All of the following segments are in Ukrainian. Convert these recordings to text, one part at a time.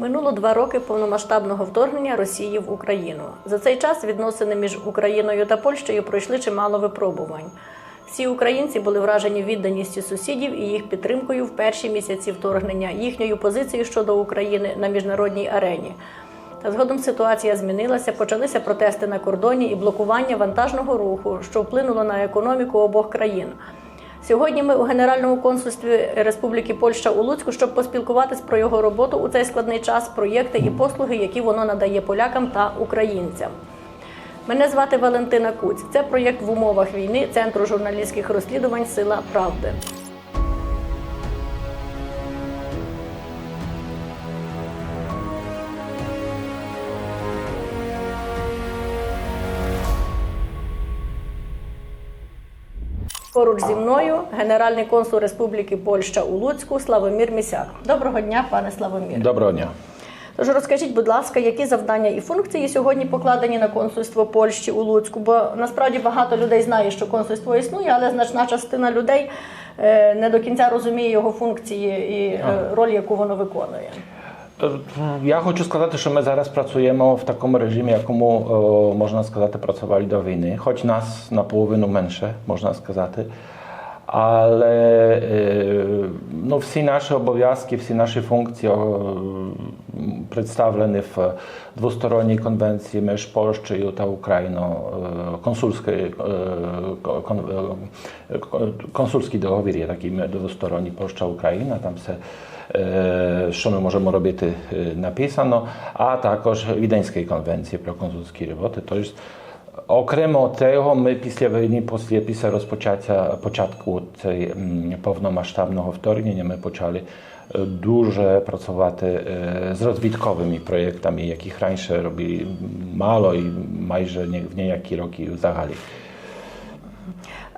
Минуло два роки повномасштабного вторгнення Росії в Україну. За цей час відносини між Україною та Польщею пройшли чимало випробувань. Всі українці були вражені відданістю сусідів і їх підтримкою в перші місяці вторгнення, їхньою позицією щодо України на міжнародній арені. Та згодом ситуація змінилася, почалися протести на кордоні і блокування вантажного руху, що вплинуло на економіку обох країн. Сьогодні ми у Генеральному консульстві Республіки Польща у Луцьку, щоб поспілкуватись про його роботу у цей складний час, проєкти і послуги, які воно надає полякам та українцям. Мене звати Валентина Куць. Це проєкт в умовах війни Центру журналістських розслідувань Сила Правди. Поруч зі мною генеральний консул Республіки Польща у Луцьку Славомір Місяк. Доброго дня, пане Славомір. Доброго дня. Тож розкажіть, будь ласка, які завдання і функції сьогодні покладені на консульство Польщі у Луцьку? Бо насправді багато людей знає, що консульство існує, але значна частина людей е, не до кінця розуміє його функції і е, роль, яку воно виконує. Е, Я хочу сказати, що ми зараз працюємо в такому режимі, якому е, можна сказати, працювали до війни, хоч нас наполовину менше, можна сказати. Але е, ну, всі наші обов'язки, всі наші функції е, представлені в двосторонній конвенції між Польщею та Україною, е, консульський, е, кон- е, консульський договір є такий двосторонній Польща-Україна, там все е, що ми можемо робити е, написано, а також Віденської конвенції про консульські роботи. Тобто, окремо того, ми після війни, після, після розпочаття початку цієї м, повномасштабного вторгнення, ми почали е, дуже працювати е, з розвідковими проєктами, яких раніше робили мало і майже не- в ніякі роки взагалі.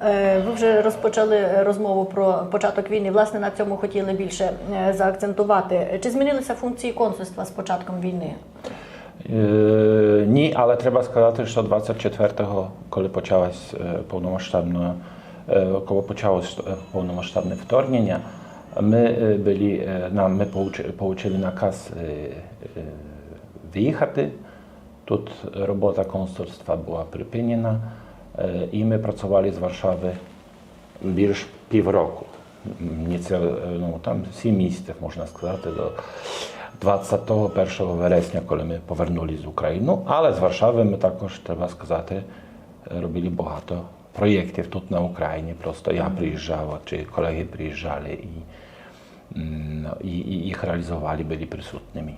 Е, Ви вже розпочали розмову про початок війни. Власне, на цьому хотіли більше е, заакцентувати. Чи змінилися функції консульства з початком війни? Е, Ні, але треба сказати, що 24-го, коли почалось повномасштабне, коли почалось повномасштабне вторгнення, ми були, нам ми получили, наказ виїхати. Тут робота консульства була припинена, е, і ми працювали з Варшави більш півроку. Це, ну, там сім місяців, можна сказати, до 21 вересня, коли ми повернулися з України. Але з Варшави ми також, треба сказати, робили багато проєктів тут на Україні. Просто я приїжджав, чи колеги приїжджали і, і, і їх реалізували, були присутніми.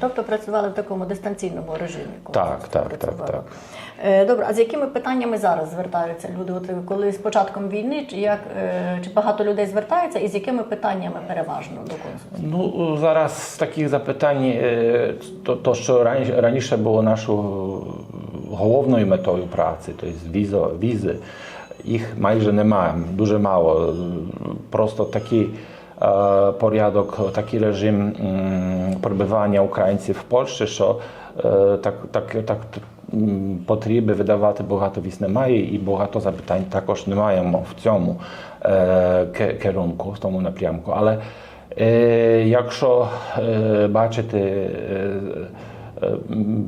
Тобто працювали в такому дистанційному режимі. Так, так, так, так. Е, Добре, а з якими питаннями зараз звертаються люди? От коли з початком війни, чи як е, чи багато людей звертається, і з якими питаннями переважно до консульства? Ну, зараз таких запитань, е, то, то що раніше, було нашою головною метою праці, тобто візо, візи, їх майже немає, дуже мало. Просто такий е, порядок, такий режим м, перебування українців в Польщі, що е, так, так, так м, потреби видавати багато віз немає, і багато запитань також не маємо в цьому е, ке- керунку, в тому напрямку. Але Е, Якщо е, бачите, е, е, м,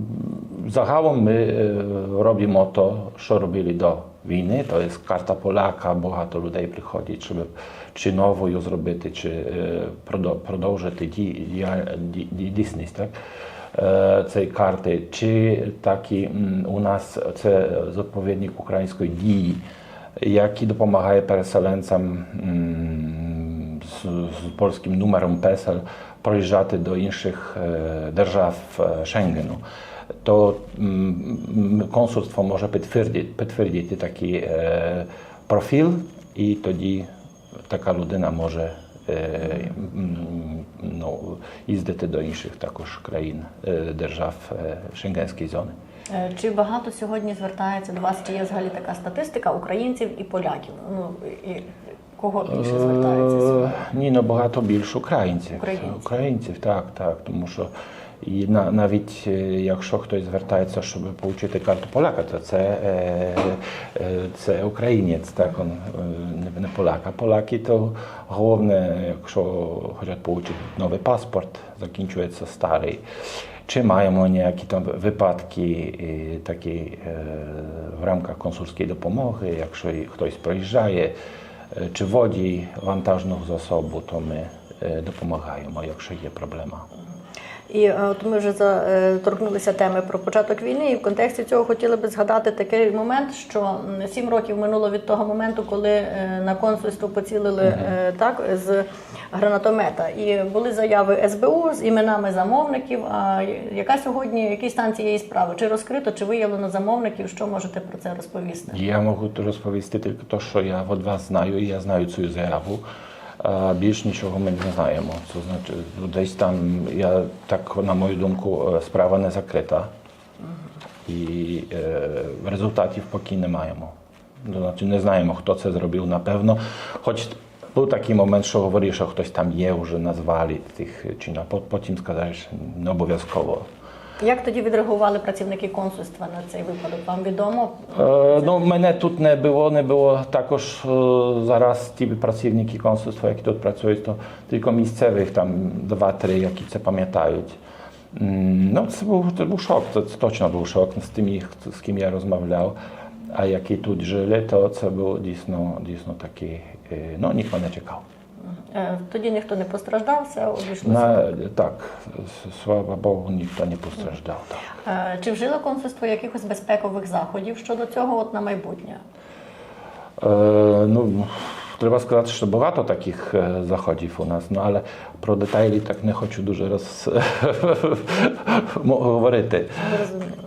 загалом ми е, робимо то, що робили до війни, то є карта Поляка, багато людей приходять, щоб чи новою зробити, чи продовжити ді- ді- ді- дійсність. Так? цієї карти, чи такі у нас це заповідник української дії, який допомагає переселенцям з, з польським номером PESEL проїжджати до інших держав Шенгену. То консульство може підтвердити, підтвердити такий профіль, і тоді така людина може ну, їздити до інших також країн, держав Шенгенської зони. Чи багато сьогодні звертається до вас? Чи є взагалі така статистика українців і поляків? Ну і кого більше звертається Е, сьогодні? Ні, набагато більше українців. Українців. Українців, так, так. Тому що І на, навіть е, якщо хтось звертається, щоб отримати карту поляка, то це, е, е, це українець, так, он, е, не, не поляк. А поляки то головне, якщо хочуть отримати новий паспорт, закінчується старий. Чи маємо ніякі там випадки е, такі е, в рамках консульської допомоги, якщо і хтось приїжджає, е, чи водій вантажного засобу, то ми е, допомагаємо, якщо є проблема. І е, от ми вже за- е, теми про початок війни, і в контексті цього хотіли би згадати такий момент, що сім років минуло від того моменту, коли е, на консульство поцілили е, так з гранатомета. І були заяви СБУ з іменами замовників. А яка сьогодні, які стан цієї справи? Чи розкрито, чи виявлено замовників? Що можете про це розповісти? Я можу розповісти тільки те, що я від вас знаю, і я знаю цю заяву. А більш нічого ми не знаємо. Це значить, десь там, я так, на мою думку, е, справа не закрита. І е, результатів поки не маємо. Ну, Значить, не знаємо, хто це зробив, напевно. Хоч був такий момент, що говорив, що хтось там є, вже назвали тих чи а по- потім сказали, що не обов'язково. Як тоді відреагували працівники консульства на цей випадок? Вам відомо? Е, Ну, мене тут не було, не було також е, зараз ті працівники консульства, які тут працюють, то тільки місцевих там два-три, які це пам'ятають. Ну, це був, це був шок, це, це точно був шок з хто- з ким я розмовляв. А які тут жили, то це було дійсно, такий, е, ну, ніхто не чекав. Е, Тоді ніхто не постраждав, все обійшлося. Так, слава Богу, ніхто не постраждав. Так. Е, Чи вжило консульство якихось безпекових заходів щодо цього от на майбутнє? Е, ну, треба сказати, що багато таких е, заходів у нас, ну, але про деталі так не хочу дуже роз... говорити. Зрозуміло.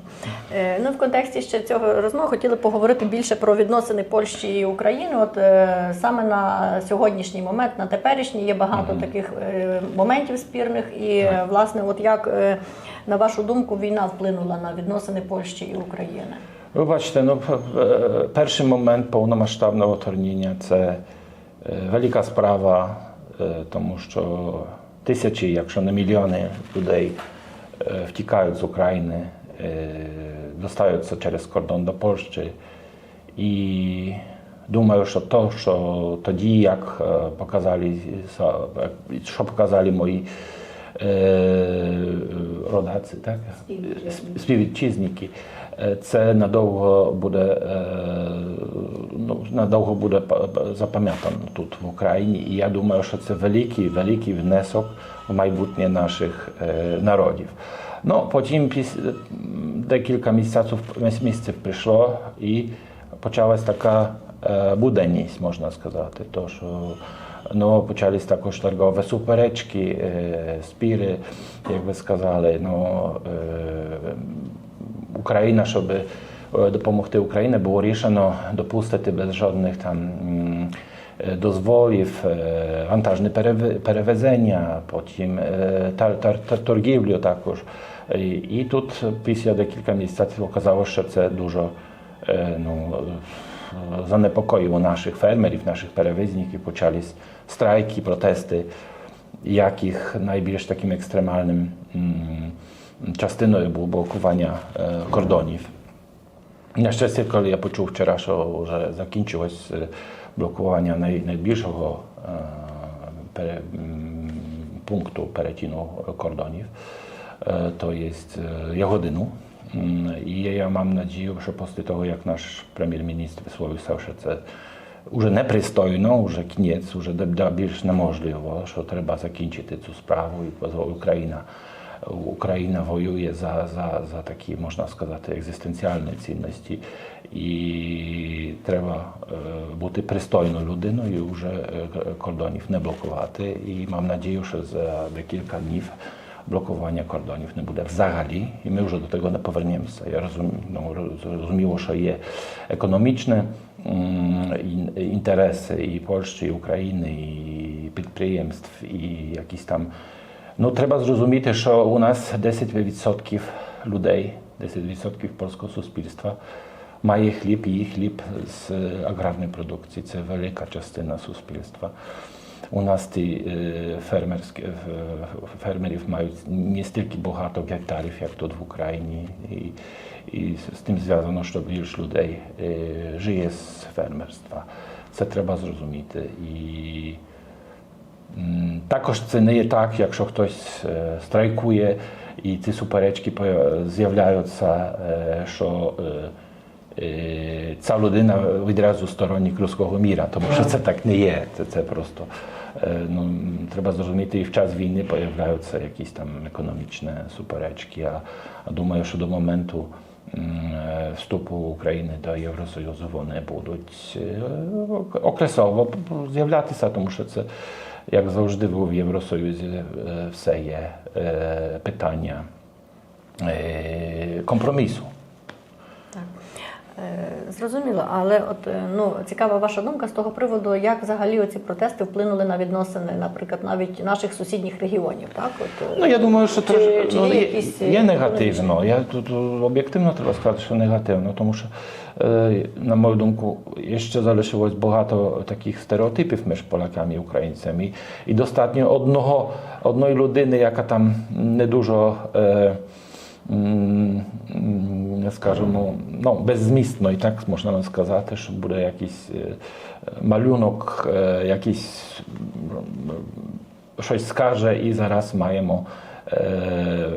Е, Ну, в контексті ще цього розмови хотіли поговорити більше про відносини Польщі і України. От е, саме на сьогоднішній момент, на теперішній, є багато таких е, моментів спірних. І е, власне, от як на вашу думку, війна вплинула на відносини Польщі і України? Ви бачите, ну, перший момент повномасштабного вторгнення це велика справа, тому що тисячі, якщо не мільйони людей втікають з України, достаються через кордон до Польщі. І думаю, що то, що тоді, як е, показали, що показали мої е, родаці, так? Сп- співвітчизники, е, це надовго буде, ну, надовго буде па- па- запам'ятано тут в Україні. І я думаю, що це великий, великий внесок в майбутнє наших народів. Ну, потім піс- декілька місяців, місяців прийшло і почалась така буденність, можна сказати. То, що ну, почались також торгові суперечки, спіри, як ви сказали. Е, Україна, щоб допомогти Україні, було рішено допустити без жодних там. М, е, Дозволів, е, вантажне перев- перевезення, потім е, тар- тар- тар- торгівлю також. І, і тут після декілька місяців оказалося, що це дуже е, ну, е, занепокоїло наших фермерів, наших перевізників. Почались страйки, протести, яких найбільш таким екстремальним м, частиною було блокування е, кордонів. На щастя, коли я почув вчора, що вже закінчилось е, блокування най, найбільшого е, пункту перетину кордонів, е, Ягодину. М, І я мам надію, що після того, як наш прем'єр-міністр висловився, що це вже непристойно, вже кінець, вже більш неможливо, що треба закінчити цю справу і Україна. Україна воює за, за, за такі, можна сказати, екзистенціальні цінності, і треба е, бути пристойною людиною, вже е, кордонів не блокувати. І мам надію, що за декілька днів блокування кордонів не буде взагалі, і ми вже до того не повернемося. Я розумію, ну, роз- зрозуміло, що є економічні м, ін- інтереси і Польщі, і України, і підприємств, і якісь там. Ну, треба зрозуміти, що у нас 10% людей, 10% польського суспільства має хліб, і хліб з аграрної продукції. Це велика частина суспільства. у нас ті е, фермерські е, фермерів мають не стільки багато гектарів, як тут в Україні. І, і з тим зв'язано, що більш людей е, живе з фермерства. Це треба зрозуміти. І також це не є так, якщо хтось е, страйкує і ці суперечки з'являються, е, що е, е, ця людина відразу сторонник руського міра, тому що це так не є. Це, це просто е, ну, треба зрозуміти, і в час війни появляються якісь там економічні суперечки. А, а думаю, що до моменту е, вступу України до Євросоюзу вони будуть е, окресово з'являтися, тому що це, як завжди, в Євросоюзі е, все є е, питання е, компромісу. Е, Зрозуміло, але от е, ну цікава ваша думка з того приводу, як взагалі оці протести вплинули на відносини, наприклад, навіть наших сусідніх регіонів, так от е, Ну, я думаю, що Чи- трош- чи ну, є якісь, є негативно. Я тут об'єктивно треба сказати, що негативно, тому що, на мою думку, ще залишилось багато таких стереотипів між поляками і українцями. І достатньо одного, одної людини, яка там не дуже. Скажімо, ну, беззмістно, і так можна сказати, що буде якийсь е, малюнок, е, якийсь щось скаже, і зараз маємо е,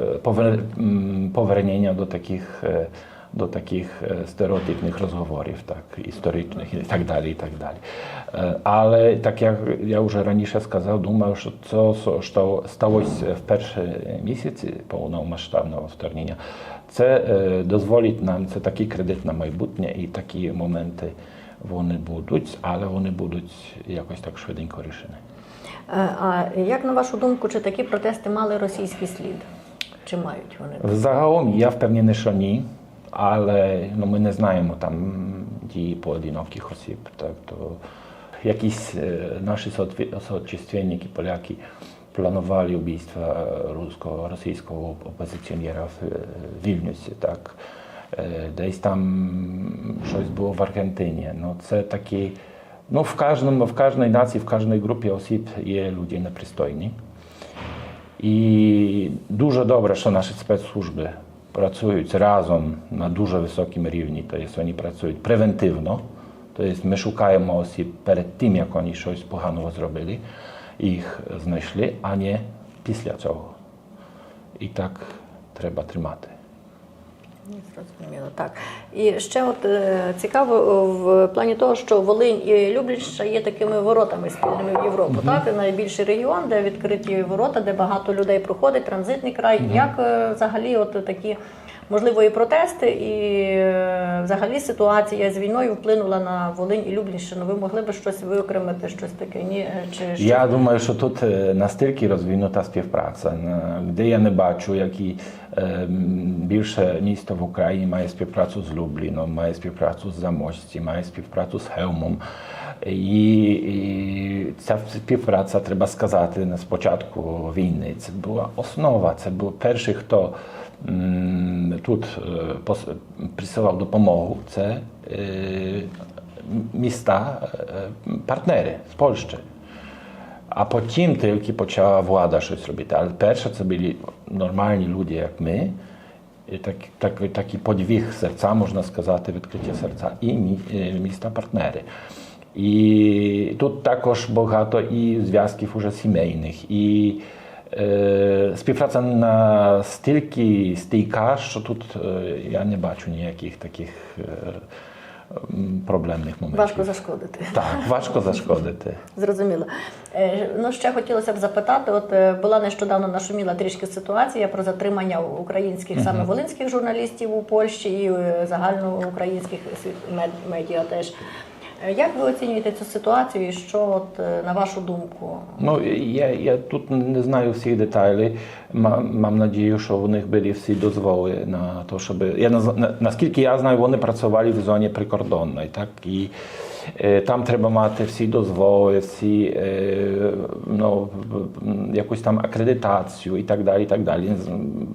повернення до таких, до таких е, стереотипних розговорів, так, історичних і так далі. І так далі. Е, Але так як я вже раніше сказав, думаю, що це, що сталося в перші місяці повномасштабного вторгнення, це е, дозволить нам, це такий кредит на майбутнє і такі моменти вони будуть, але вони будуть якось так швиденько рішені. А як на вашу думку, чи такі протести мали російський слід? Чи мають вони? Загалом я впевнений, що ні, але ну, ми не знаємо там дії поодиноких осіб. Так, то якісь е, наші соотві- соотечественники, поляки, планували вбивства руського, російського опозиціонера в е, Вільнюсі. Так. Е, Десь там щось було в Аргентині. Ну, це такі, ну, в, кожному, в кожній нації, в кожній групі осіб є люди непристойні. І дуже добре, що наші спецслужби працюють разом на дуже високому рівні, тобто вони працюють превентивно. Тобто ми шукаємо осіб перед тим, як вони щось поганого зробили, їх знайшли, а не після цього. І так треба тримати. Ні, Зрозуміло, так. І ще от е, цікаво в плані того, що Волинь і Любліща є такими воротами спільними в Європу. Так, найбільший регіон, де відкриті ворота, де багато людей проходить, транзитний край. Як е, взагалі, от такі можливо і протести, і е, взагалі ситуація з війною вплинула на Волинь і Люблінщину? Ви могли би щось виокремити, щось таке? Ні, Е, чи що? Я думаю, що тут е, настільки розвинута співпраця, де я не бачу, які більше місто в Україні має співпрацю з Любліном, має співпрацю з Замості, має співпрацю з Хелмом. І, і ця співпраця, треба сказати, на спочатку війни. Це була основа, це був перший, хто тут е, присилав допомогу. Це е, міста, е, партнери з Польщі. А потім тільки почала влада щось робити. Але перше це були нормальні люди, як ми. І так, так, такий подвиг серця, можна сказати, відкриття серця, і мі- міста партнери. І тут також багато і зв'язків уже сімейних, і співпраця настільки стійка, що тут я не бачу ніяких таких проблемних моментів. Важко зашкодити. Так, важко зашкодити. Зрозуміло. Е, Ну, ще хотілося б запитати: от е, була нещодавно нашуміла трішки ситуація про затримання українських, саме волинських журналістів у Польщі і е, загальноукраїнських мед- медіа теж. Е, Як ви оцінюєте цю ситуацію і що, от, е, на вашу думку? Ну, я, я тут не знаю всіх деталей. Ма- Мам надію, що у них були всі дозволи на те, щоб. Я на- наскільки я знаю, вони працювали в зоні прикордонної, так? І Е, Там треба мати всі дозволи, всі ну, якусь там акредитацію і так далі. І так далі.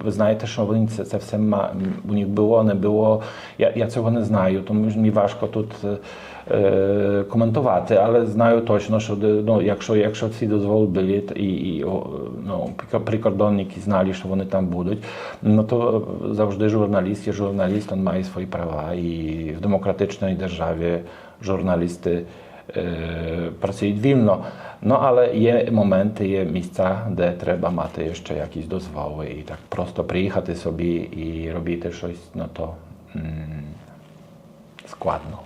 Ви знаєте, що вони це, це все ма, у них було, не було. Я, я цього не знаю, тому мені важко тут коментувати, але знаю точно, що ну, якщо, якщо ці дозволи були і, і ну, прикордонники знали, що вони там будуть, ну то завжди журналіст є журналіст, він має свої права. І в демократичній державі журналісти е, працюють вільно. Ну, але є моменти, є місця, де треба мати ще якісь дозволи. І так просто приїхати собі і робити щось, ну то м, складно.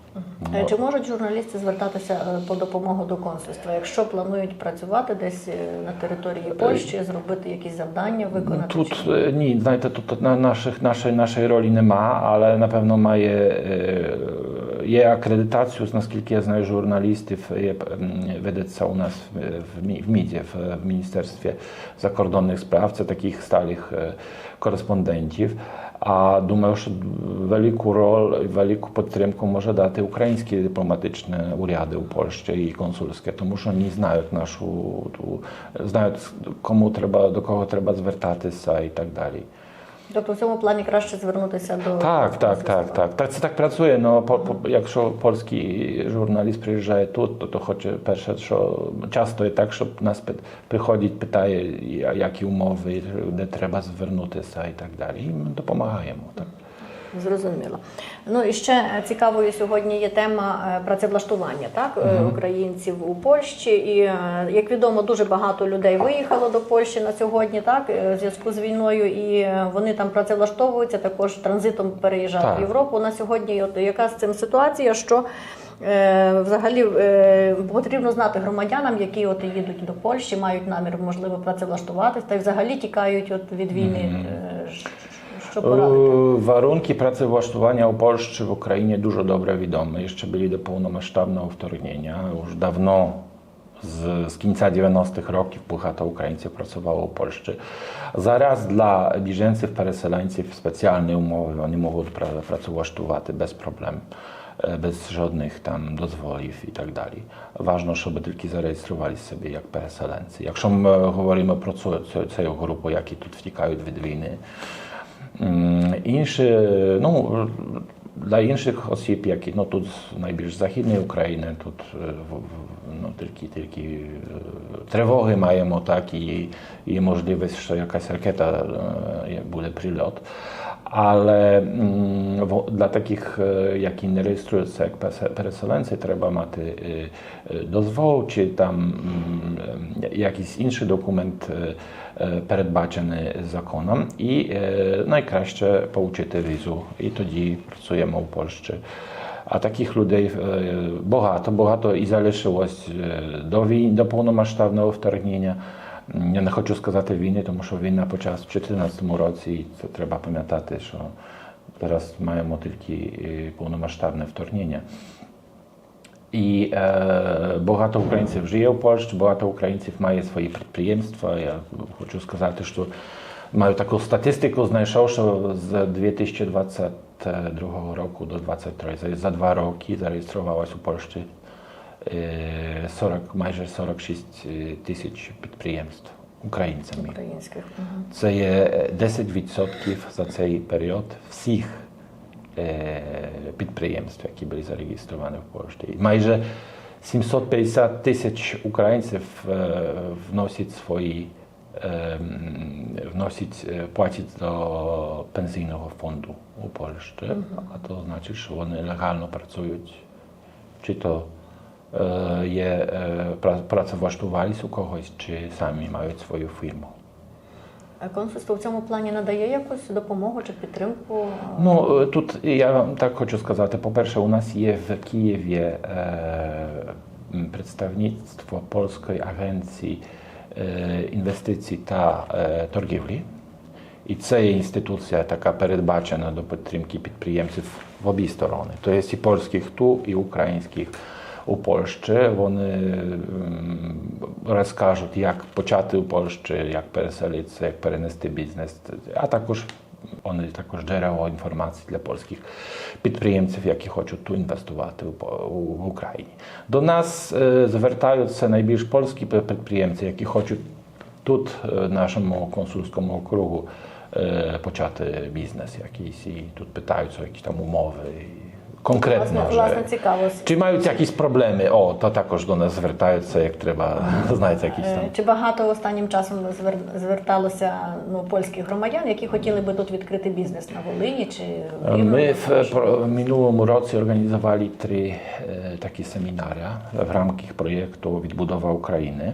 Е, Чи можуть журналісти звертатися е, по допомогу до консульства, якщо планують працювати десь е, на території Польщі, зробити якісь завдання, виконати? Тут чи ні? е, знаєте, тут на наших, нашої, нашої ролі нема, але напевно має е, є акредитацію, наскільки я знаю, журналістів є, ведеться у нас в, в, МІДі, в, Міністерстві закордонних справ, це таких сталих е, кореспондентів. А думаю, що велику роль, велику підтримку може дати українські дипломатичні уряди у Польщі і консульське, тому що вони знають нашу ту, знають кому треба до кого треба звертатися і так далі. Тобто в цьому плані краще звернутися до Так, так, так, так. Так це так працює. Ну по, по, якщо польський журналіст приїжджає тут, то, то хоче перше, що часто є так, що нас приходить, питає, які умови, де треба звернутися і так далі. І ми допомагаємо. Так. Зрозуміло. Ну і ще е, цікавою сьогодні є тема е, працевлаштування так е, українців у Польщі. І як відомо, дуже багато людей виїхало до Польщі на сьогодні, так в зв'язку з війною, і вони там працевлаштовуються, також транзитом переїжджають Так. в Європу. На сьогодні от яка з цим ситуація, що е, взагалі е, потрібно знати громадянам, які от їдуть до Польщі, мають намір можливо працевлаштуватись, та й взагалі тікають от від війни. Ш- Що порадити? Е, Warunki pracewłasztowania u Polszczy w Ukrainie dużo dobre wiadome. Jeszcze byli do pełnomaszczabnego wtorgnienia. Już dawno z, z końca 90-tych roków багато українців працювало у Польщі. Зараз для біженців, переселенців спеціальні умови, вони можуть пра- працевлаштувати без проблем, е, без жодних там дозволів і так далі. Важно, щоб тільки зареєстрували себе як переселенці. Якщо ми говоримо про цю, цю, цю групу, які тут втікають від війни, М, Інші, ну, для інших осіб, які ну, тут найбільш західної України, тут е, ну, тільки, тільки е, тривоги маємо, так, і, і можливість, що якась ракета е, буде прильот. Але для таких, які не реєструються як переселенці, треба мати дозвол чи там якийсь інший документ передбачений законом, і найкраще получити візу. І тоді працюємо у Польщі. А таких людей багато, багато і залишилось до війни, до повномасштабного вторгнення. Я не хочу сказати війни, тому що війна почалась в 2014 році, і це треба пам'ятати, що зараз маємо тільки е, повномасштабне вторгнення. І е, багато українців живе в Польщі, багато українців має свої підприємства. Я хочу сказати, що маю таку статистику, знайшов, що з 2022 року до 2023, за- два роки зареєструвалось у Польщі 40, майже 46 тисяч підприємств українцями. українських. Мгм. Це є 10% за цей період всіх е, підприємств, які були зареєстровані в Польщі. Майже 750 тисяч українців е, вносять свої е, вносять, е, платять до пенсійного фонду у Польщі, а то значить, що вони легально працюють. Чи то е, є е, пра- працевлаштувались у когось, чи самі мають свою фірму. А консульство в цьому плані надає якусь допомогу чи підтримку? Ну е, тут я вам так хочу сказати. По-перше, у нас є в Києві е, представництво Польської агенції е, інвестицій та е, торгівлі. І це є інституція, така передбачена до підтримки підприємців в обі сторони. Тобто і польських ту, і українських у Польщі. Вони розкажуть, як почати у Польщі, як переселитися, як перенести бізнес, а також Вони також джерело інформації для польських підприємців, які хочуть тут інвестувати в Україні. До нас е, звертаються найбільш польські підприємці, які хочуть тут, е, в нашому консульському округу, е, почати бізнес якийсь і тут питаються якісь там умови. Вже. власне цікаво. Чи мають якісь проблеми? О, то також до нас звертаються, як треба, знаєте, якісь Е, там. Чи багато останнім часом звер- зверталося ну, польських громадян, які хотіли би тут відкрити бізнес на Волині чи? Ми в минулому році організували три е, такі семінари в рамках проєкту Відбудова України.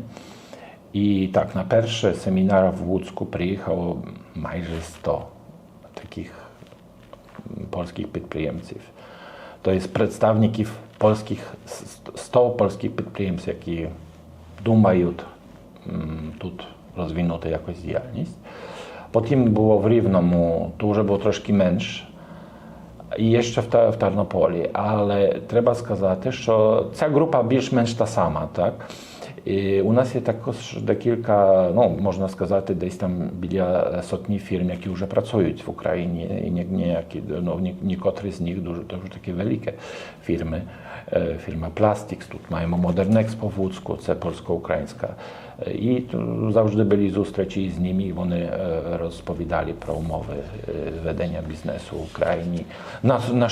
І так, на перший семінар в Луцьку приїхало майже 100 таких польських підприємців. Тобто представників польських, 100 польських підприємців, які думають тут розвинути якось діяльність. Потім було в Рівному, то вже було трошки менше. І в, Та- в Тарнополі, але треба сказати, що ця група більш-менш та сама, так? І у нас є також декілька, ну можна сказати, десь там біля сотні фірм, які вже працюють в Україні, і ні- ніякі, ну, ні, нікотрі з них дуже, дуже такі великі фірми. Е, Фірма Plastics, тут маємо Modern Expo в Луцьку, це польсько-українська. Е, І ту- завжди були зустрічі з ними, і вони е, розповідали про умови е, ведення бізнесу в Україні. На, на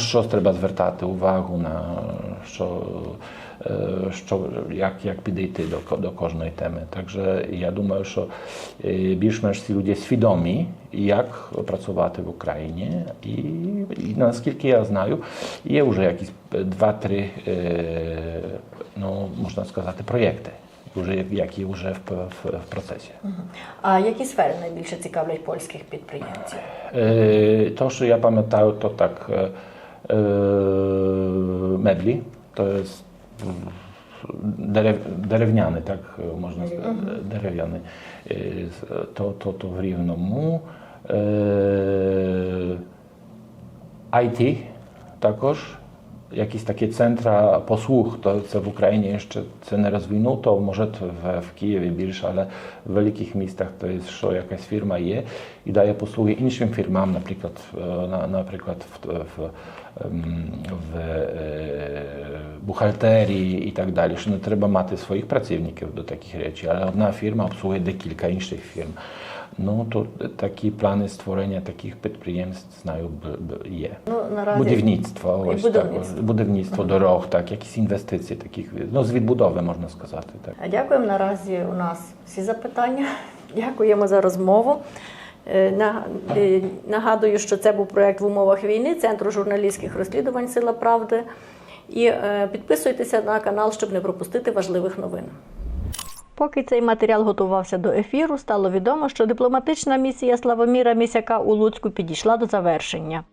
що треба звертати увагу, на що, е, що як, як підійти до, ко- до кожної теми. Takže я думаю, що е, більш-менш ці люди свідомі, як працювати в Україні. І, і наскільки я знаю, є вже якісь два-три, е, ну, можна сказати, проєкти, вже, які вже в, в, в процесі. А які сфери найбільше цікавлять польських підприємців? Е, To, що я пам'ятаю, то так е, е, меблі, to jest derew, дерев'яний, так е, можна сказати, дерев'яний. Е, То, то, то в Рівному. Е, IT також. Якісь такі центра послуг, то це в Україні ще це не розвинуто, може в, в Києві більше, але в великих містах то є, що якась фірма є і дає послуги іншим фірмам, наприклад, е, на, наприклад в, в, ем, в е, бухгалтерії і так далі, що не треба мати своїх працівників до таких речей, але одна фірма обслугує декілька інших фірм. Ну, то такі плани створення таких підприємств, знаю, б- є. Ну, наразі Будівництво, ось будівництво. так, будівництво дорог, так, якісь інвестиції таких, ну, з відбудови можна сказати. Так. А Дякуємо. Наразі у нас всі запитання. Дякуємо за розмову. Е, е, Нагадую, що це був проект в умовах війни Центру журналістських розслідувань Сила Правди. І е, підписуйтеся на канал, щоб не пропустити важливих новин. Поки цей матеріал готувався до ефіру, стало відомо, що дипломатична місія Славоміра Місяка у Луцьку підійшла до завершення.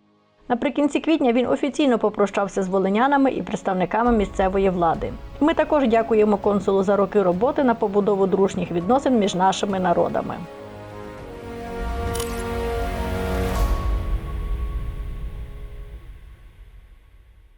Наприкінці квітня він офіційно попрощався з волинянами і представниками місцевої влади. Ми також дякуємо консулу за роки роботи на побудову дружніх відносин між нашими народами.